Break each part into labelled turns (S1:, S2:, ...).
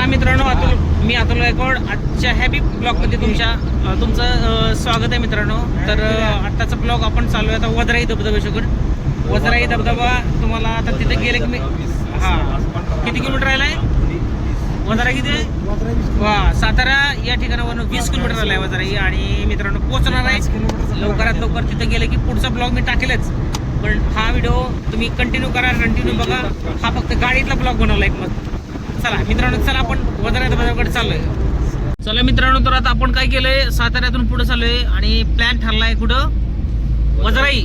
S1: चला मित्रांनो अतुल मी अतुल गायकवाड आजच्या हॅपी ब्लॉगमध्ये तुमच्या तुमचं स्वागत आहे मित्रांनो. तर आत्ताचा ब्लॉग आपण चालू आहे. आता वजराई धबधबेशकड वजराई धबधबा. तुम्हाला आता तिथे गेले की मी हा. किती किलोमीटर राहिला आहे वजरा किती आहे? वा सातारा या ठिकाणावरून वीस किलोमीटर राहिला आहे वजराई. आणि मित्रांनो पोहोचणार आहे. लवकरात लवकर तिथे गेले की पुढचा ब्लॉग मी टाकेलच. पण हा व्हिडिओ तुम्ही कंटिन्यू करा कंटिन्यू बघा. हा फक्त गाडीतला ब्लॉग बनवला एक मग. चला मित्रांनो चला आपण वजरा धबधब्याकडे चाललोय. चला मित्रांनो तर आता आपण काय केलंय? साताऱ्यातून पुढे चाललोय आणि प्लॅन ठरलाय कुठं? वजराई.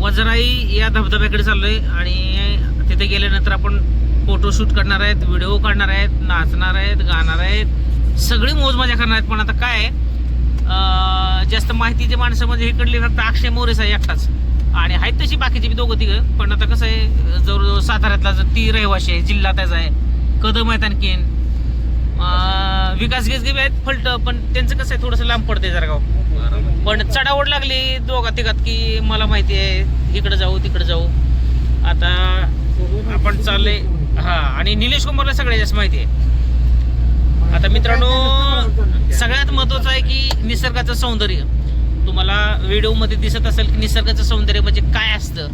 S1: वजराई. या धबधब्याकडे चाललोय आणि तिथे गेल्यानंतर आपण फोटोशूट करणार आहेत व्हिडिओ काढणार आहेत नाचणार आहेत गाणार आहेत. सगळी मोज मजा करणार आहेत. पण आता काय जास्त माहितीचे माणसं म्हणजे इकडली फक्त अक्षय मोरेच आहे एकटाच. आणि आहेत तशी बाकीची बी दोघं तिघं. पण आता कसं आहे जवळजवळ साताऱ्यातला जर ती रहिवाशी आहे जिल्हा त्याचा आहे कदम आहेत आणखीन. विकास गेसगे आहेत फलट पण त्यांचं कसं आहे थोडंसं लांब पडते जरा गाव. पण चढावड लागली दोघा तिघात की मला माहिती आहे इकडे जाऊ तिकडे जाऊ. आता आपण चालले हा आणि निलेश कुमारला सगळ्यात जास्त माहिती आहे. आता मित्रांनो सगळ्यात महत्वाचं आहे की निसर्गाचं सौंदर्य. तुम्हाला व्हिडिओमध्ये दिसत असेल की निसर्गाचं सौंदर्य म्हणजे काय असतं?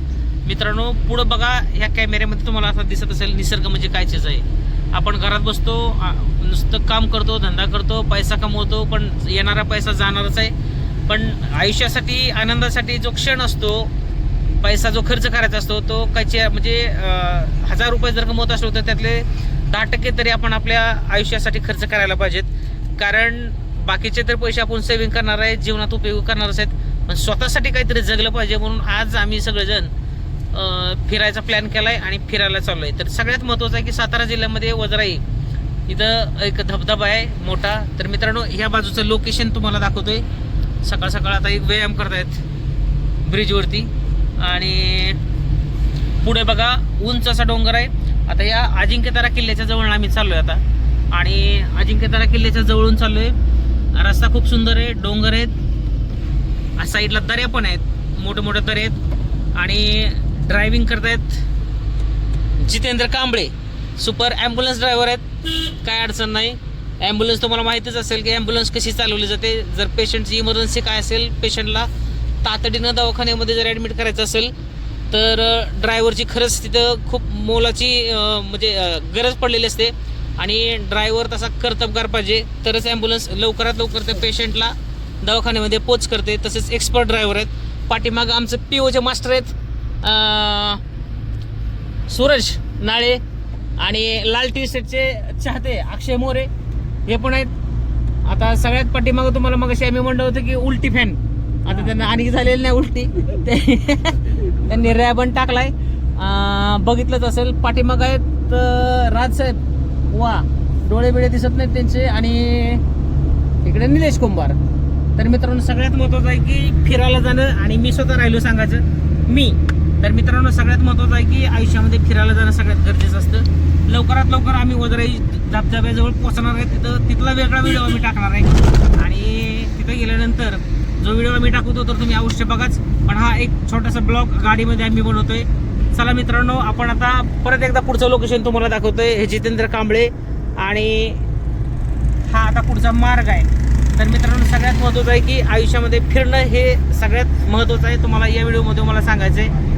S1: मित्रांनो पुढं बघा ह्या कॅमेऱ्यामध्ये तुम्हाला असं दिसत असेल निसर्ग म्हणजे काय चीज आहे. आपण घरात बसतो नुसतं काम करतो धंदा करतो पैसा कमवतो पण येणारा पैसा जाणारच आहे. पण आयुष्यासाठी आनंदासाठी जो क्षण असतो पैसा जो खर्च करायचा असतो तो काहीच्या म्हणजे हजार रुपये जर कमवत असलो तर त्यातले दहा टक्के तरी आपण आपल्या आयुष्यासाठी खर्च करायला पाहिजेत. कारण बाकीचे तर पैसे आपण सेव्हिंग करणार आहे जीवनात उपयोग करणारच आहेत. पण स्वतःसाठी काहीतरी जगलं पाहिजे म्हणून आज आम्ही सगळेजण फिरायचा प्लॅन केलाय आणि फिरायला चाललोय. तर सगळ्यात महत्त्वाचं आहे की सातारा जिल्ह्यामध्ये वजराई. इथं एक धबधबा आहे मोठा. तर मित्रांनो ह्या बाजूचं लोकेशन तुम्हाला दाखवतोय. सकाळ सकाळ आता एक व्यायाम करतायत ब्रिजवरती आणि पुढे बघा उंच असा डोंगर आहे. आता या अजिंक्यतारा किल्ल्याच्या जवळ आम्ही चाललोय आता. आणि अजिंक्यतारा किल्ल्याच्या जवळून चाललोय. रस्ता खूप सुंदर आहे डोंगर आहेत. साईडला दऱ्या पण आहेत मोठे मोठे दरे आहेत. आणि ड्रायव्हिंग करतायत. Jitendra Kamble super ambulance driver आहेत. काय अडचण नाही. ॲम्ब्युलन्स तुम्हाला माहितीच असेल की ॲम्ब्युलन्स कशी चालवली जाते. जर पेशंटची इमर्जन्सी काय असेल पेशंटला तातडीनं दवाखान्यामध्ये जर ॲडमिट करायचं असेल तर ड्रायव्हरची खरंच तिथं खूप मोलाची म्हणजे गरज पडलेली असते. आणि ड्रायव्हर तसा कर्तबगार पाहिजे. तरच ॲम्ब्युलन्स लवकरात लवकर त्या पेशंटला दवाखान्यामध्ये पोच करते. तसेच एक्सपर्ट ड्रायव्हर आहेत. पाठीमागं आमचं पी ओचे मास्टर आहेत. सूरज नाळे आणि लाल टी शर्टचे चाहते अक्षय मोरे हे पण आहेत. आता सगळ्यात पाठीमागं तुम्हाला मग आम्ही म्हणलं होतं की उलटी फॅन आता त्यांना आणखी झालेली नाही उलटी. ते त्यांनी रॅबन टाकलाय. बघितलंच असेल पाठीमागं आहेत राजसाहेब वा डोळे बिळे दिसत नाहीत त्यांचे. आणि इकडे निलेश कुंभार. तर मित्रांनो सगळ्यात महत्वाचं आहे की फिरायला जाणं आणि मी स्वतः राहिलो सांगायचं. मी. तर मित्रांनो सगळ्यात महत्वाचं आहे की आयुष्यामध्ये फिरायला जाणं सगळ्यात गरजेचं असतं. लवकरात लवकर आम्ही वजराई धबधब्याजवळ पोहोचणार आहे. तिथं तिथला वेगळा व्हिडिओ आम्ही टाकणार आहे. आणि तिथं गेल्यानंतर जो व्हिडिओ आम्ही टाकतो तर तुम्ही अवश्य बघाच. पण हा एक छोटासा ब्लॉग गाडीमध्ये आम्ही बनवतोय. चला मित्रांनो आपण आता परत एकदा पुढचं लोकेशन तुम्हाला दाखवतोय. हे जितेंद्र कांबळे आणि हा आता पुढचा मार्ग आहे. तर मित्रांनो सगळ्यात महत्त्वाचं आहे की आयुष्यामध्ये फिरणं हे सगळ्यात महत्त्वाचं आहे. तुम्हाला या व्हिडिओमध्ये मला सांगायचं आहे